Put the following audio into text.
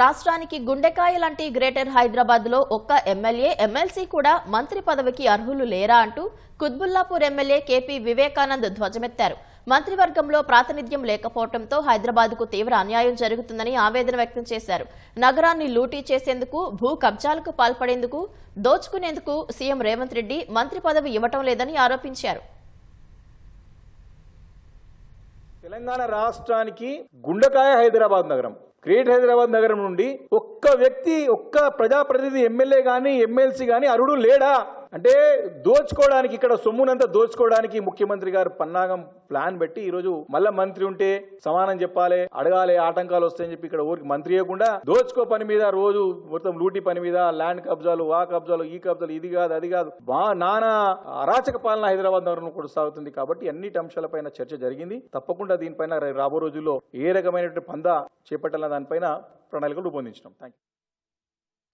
రాష్ట్రానికి గుండెకాయ లాంటి గ్రేటర్ హైదరాబాద్లో ఒక్క ఎమ్మెల్యే ఎమ్మెల్సీ కూడా మంత్రి పదవికి అర్హులు లేరా అంటూ కుత్బుల్లాపూర్ ఎమ్మెల్యే కేపీ వివేకానంద్ ధ్వజమెత్తారు. మంత్రివర్గంలో ప్రాతినిధ్యం లేకపోవడంతో హైదరాబాద్కు తీవ్ర అన్యాయం జరుగుతుందని ఆవేదన వ్యక్తం చేశారు. నగరాన్ని లూటీ చేసేందుకు భూ కబ్జాలకు పాల్పడేందుకు దోచుకునేందుకు సీఎం రేవంత్ రెడ్డి మంత్రి పదవి ఇవ్వటం లేదని ఆరోపించారు. తెలంగాణ రాష్ట్రానికి గుండెకాయ హైదరాబాద్ నగరం. గ్రేట్ హైదరాబాద్ నగరం నుండి ఒక్క వ్యక్తి ఒక్క ప్రజాప్రతినిధి ఎమ్మెల్యే గాని ఎమ్మెల్సీ గాని అరుడు లేడా? అంటే దోచుకోవడానికి ఇక్కడ సొమ్మునంతా దోచుకోవడానికి ముఖ్యమంత్రి గారు పన్నాగం ప్లాన్ పెట్టి ఈరోజు మళ్ళా మంత్రి ఉంటే సమానం చెప్పాలి అడగాలి ఆటంకాలు వస్తాయని చెప్పి ఇక్కడ ఊరికి మంత్రి ఇవ్వకుండా దోచుకో పని మీద రోజు మొత్తం లూటీ పని మీద ల్యాండ్ కబ్జాలు ఆ కబ్జాలు ఈ కబ్జాలు ఇది కాదు అది కాదు. బా నానా అరాచక పాలన హైదరాబాద్ నగరంలో కొనసాగుతుంది కాబట్టి అన్ని అంశాలపైన చర్చ జరిగింది. తప్పకుండా దీనిపైన రాబో రోజుల్లో ఏ రకమైనటువంటి పందా చేపట్టాలన్న దానిపైన ప్రణాళికలు రూపొందించినాం. Thank you